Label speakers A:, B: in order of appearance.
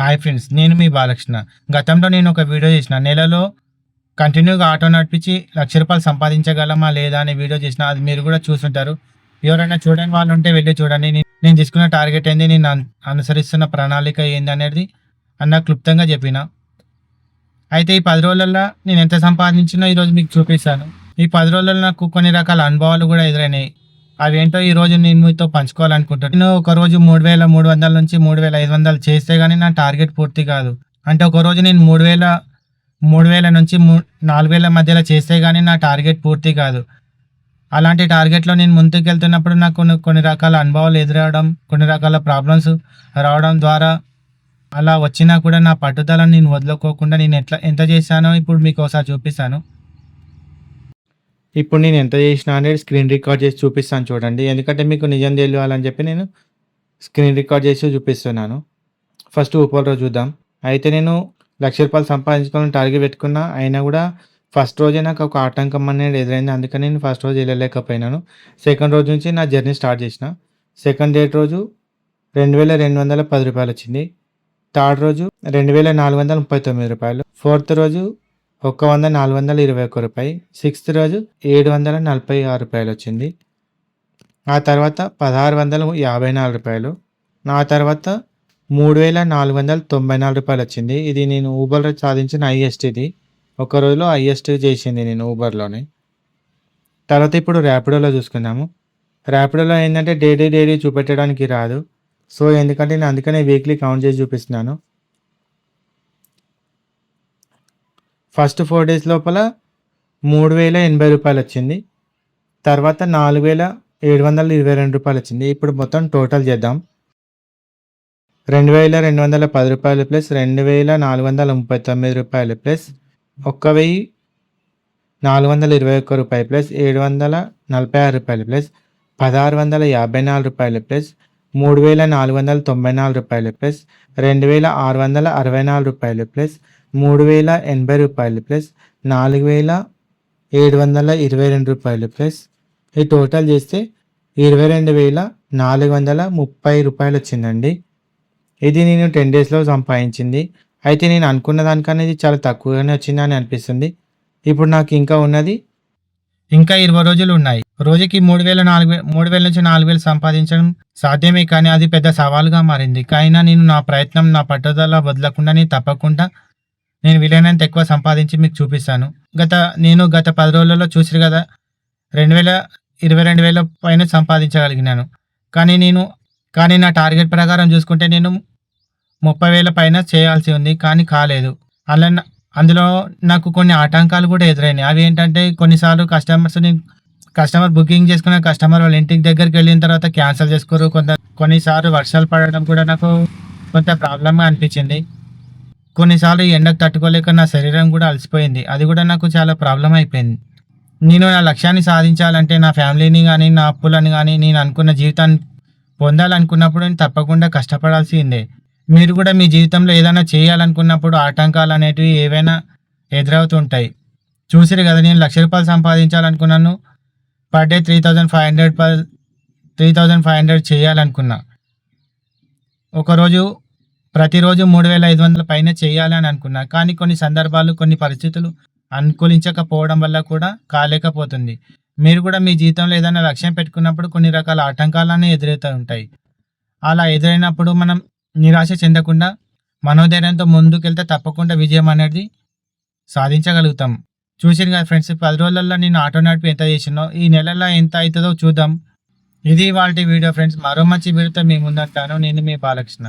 A: Hi friends నేను మీ బాలకృష్ణ. గతంలో నేను ఒక వీడియో చేసిన. నెలలో కంటిన్యూగా ఆటో నడిపించి లక్ష రూపాయలు సంపాదించగలమా లేదా అనే వీడియో చేసిన. అది మీరు కూడా చూసుంటారు. ఎవరైనా చూడని వాళ్ళు ఉంటే వెళ్ళి చూడండి. నేను- తీసుకున్న టార్గెట్ ఏంది? నేను అనుసరిస్తున్న ప్రణాళిక ఏంది అనేది అన్న క్లుప్తంగా చెప్పిన. అయితే ఈ పది రోజులలో నేను ఎంత సంపాదించినా ఈరోజు మీకు చూపిస్తాను. ఈ పది రోజులలో నాకు కొన్ని రకాల అనుభవాలు కూడా ఎదురైనాయి. అవేంటో ఈ రోజు నేను మీతో పంచుకోవాలనుకుంటున్నాను నేను ఒక రోజు మూడు వేల మూడు వందల నుంచి మూడు వేల ఐదు వందలు చేస్తే గానీ నా టార్గెట్ పూర్తి కాదు. అంటే ఒక రోజు నేను మూడు వేల మూడు వేల నుంచి మూ నాలుగు వేల మధ్యలో చేస్తే గానీ నా టార్గెట్ పూర్తి కాదు. అలాంటి టార్గెట్లో నేను ముందుకు వెళ్తున్నప్పుడు నాకు కొన్ని కొన్ని రకాల అనుభవాలు ఎదురవడం కొన్ని రకాల ప్రాబ్లమ్స్ రావడం ద్వారా అలా వచ్చినా కూడా నా పట్టుదలను నేను వదులుకోకుండా నేను ఎట్లా ఎంత చేశానో ఇప్పుడు మీకు ఒకసారి చూపిస్తాను. ఇప్పుడు నేను ఎంత చేసినా అనేది స్క్రీన్ రికార్డ్ చేసి చూపిస్తాను చూడండి. ఎందుకంటే మీకు నిజం తెలియాలని చెప్పి నేను స్క్రీన్ రికార్డ్ చేసి చూపిస్తున్నాను. ఫస్ట్ ఊపర్ రోజు చూద్దాం. అయితే నేను లక్ష రూపాయలు సంపాదించుకోవాలని టార్గెట్ పెట్టుకున్నా అయినా కూడా ఫస్ట్ రోజే నాకు ఒక ఆటంకం అనేది ఎదురైంది. అందుకని నేను ఫస్ట్ రోజు వెళ్ళలేకపోయినాను. సెకండ్ రోజు నుంచి నా జర్నీ స్టార్ట్ చేసిన. సెకండ్ డేట్ రోజు రెండు వేల రెండు వందల పది రూపాయలు వచ్చింది. థర్డ్ రోజు రెండు వేల నాలుగు వందల ముప్పై తొమ్మిది రూపాయలు. ఫోర్త్ రోజు ఒక్క వంద నాలుగు వందల ఇరవై ఒక్క రూపాయి. సిక్స్త్ రోజు ఏడు వందల నలభై ఆరు రూపాయలు వచ్చింది. ఆ తర్వాత పదహారు వందల యాభై నాలుగు రూపాయలు. నా తర్వాత మూడు వేల నాలుగు వందల తొంభై నాలుగు రూపాయలు వచ్చింది. ఇది నేను ఊబర్లో సాధించిన హైయెస్ట్ ఇది. ఒక రోజులో హైయెస్ట్ చేసింది నేను ఊబర్లోనే. తర్వాత ఇప్పుడు ర్యాపిడోలో చూసుకుందాము. ర్యాపిడోలో ఏంటంటే డైలీ డైలీ చూపెట్టడానికి రాదు. సో ఎందుకంటే నేను అందుకనే వీక్లీ కౌంట్ చేసి చూపిస్తున్నాను. ఫస్ట్ ఫోర్ డేస్ లోపల మూడు వేల ఎనభై రూపాయలు వచ్చింది. తర్వాత నాలుగు వేల ఏడు వందల ఇరవై రెండు రూపాయలు వచ్చింది. ఇప్పుడు మొత్తం టోటల్ చేద్దాం. రెండు వేల రెండు వందల పది రూపాయలు ప్లస్ రెండు వేల నాలుగు వందల ముప్పై తొమ్మిది రూపాయలు ప్లస్ ఒక్క వెయ్యి నాలుగు వందల ఇరవై ఒక్క రూపాయలు ప్లస్ ఏడు వందల నలభై ఆరు రూపాయలు ప్లస్ పదహారు వందల యాభై నాలుగు రూపాయలు ప్లస్ మూడు వేల నాలుగు వందల తొంభై నాలుగు రూపాయలు ప్లస్ రెండు వేల ఆరు వందల అరవై నాలుగు రూపాయలు ప్లస్ మూడు వేల ఎనభై రూపాయలు ప్లస్ నాలుగు వేల ఏడు వందల ఇరవై రెండు రూపాయలు ప్లస్ ఈ టోటల్ చేస్తే ఇరవై రెండు వేల నాలుగు వందల ముప్పై రూపాయలు వచ్చిందండి. ఇది నేను టెన్ డేస్లో సంపాదించింది. అయితే నేను అనుకున్న దానికన్నా ఇది చాలా తక్కువగానే వచ్చింది అని అనిపిస్తుంది. ఇప్పుడు నాకు ఇంకా ఉన్నది ఇంకా ఇరవై రోజులు ఉన్నాయి. రోజుకి మూడు వేల నాలుగు మూడు వేల నుంచి నాలుగు వేలు సంపాదించడం సాధ్యమే కానీ అది పెద్ద సవాలుగా మారింది. కానీ నేను నా ప్రయత్నం నా పట్టుదల వదలకుండా నేను తప్పకుండా నేను వీలైనంత ఎక్కువ సంపాదించి మీకు చూపిస్తాను. గత నేను గత పది రోజులలో చూసిరు కదా రెండు వేల ఇరవై రెండు వేల పైన సంపాదించగలిగినాను. కానీ నేను కానీ నా టార్గెట్ ప్రకారం చూసుకుంటే నేను ముప్పై వేల పైన చేయాల్సి ఉంది కానీ కాలేదు. అలా అందులో నాకు కొన్ని ఆటంకాలు కూడా ఎదురైనాయి. అవి ఏంటంటే కొన్నిసార్లు కస్టమర్స్ని కస్టమర్ బుకింగ్ చేసుకున్న కస్టమర్ వాళ్ళ ఇంటికి దగ్గరికి వెళ్ళిన తర్వాత క్యాన్సిల్ చేసుకోరు. కొంత కొన్నిసార్లు వర్షాలు పడడం కూడా నాకు కొంత ప్రాబ్లమ్గా అనిపించింది. కొన్నిసార్లు ఎండకు తట్టుకోలేక నా శరీరం కూడా అలసిపోయింది. అది కూడా నాకు చాలా ప్రాబ్లం అయిపోయింది. నేను నా లక్ష్యాన్ని సాధించాలంటే నా ఫ్యామిలీని కానీ నా అప్పులను కానీ నేను అనుకున్న జీవితాన్ని పొందాలనుకున్నప్పుడు నేను తప్పకుండా కష్టపడాల్సిందే మీరు కూడా మీ జీవితంలో ఏదైనా చేయాలనుకున్నప్పుడు ఆటంకాలు అనేటివి ఏవైనా ఎదురవుతుంటాయి. చూసిరు కదా నేను లక్ష రూపాయలు సంపాదించాలనుకున్నాను. Per day three thousand five hundred per three thousand five hundred చేయాలనుకున్నా. ఒకరోజు ప్రతిరోజు మూడు వేల ఐదు వందల పైన చేయాలని అనుకున్నా. కానీ కొన్ని సందర్భాలు కొన్ని పరిస్థితులు అనుకూలించకపోవడం వల్ల కూడా కాలేకపోతుంది. మీరు కూడా మీ జీవితంలో ఏదైనా లక్ష్యం పెట్టుకున్నప్పుడు కొన్ని రకాల ఆటంకాలనే ఎదురవుతూ ఉంటాయి. అలా ఎదురైనప్పుడు మనం నిరాశ చెందకుండా మనోధైర్యంతో ముందుకెళ్తే తప్పకుండా విజయం అనేది సాధించగలుగుతాం. చూసారు కదా ఫ్రెండ్స్ పది రోజులలో నేను ఆటో నడిపి ఎంత చేసినో ఈ నెలలో ఎంత అవుతుందో చూద్దాం. ఇది వాళ్ళ వీడియో ఫ్రెండ్స్. మరో మంచి వీడియోతో మీ ముందంటాను. నేను మీ బాలకృష్ణ.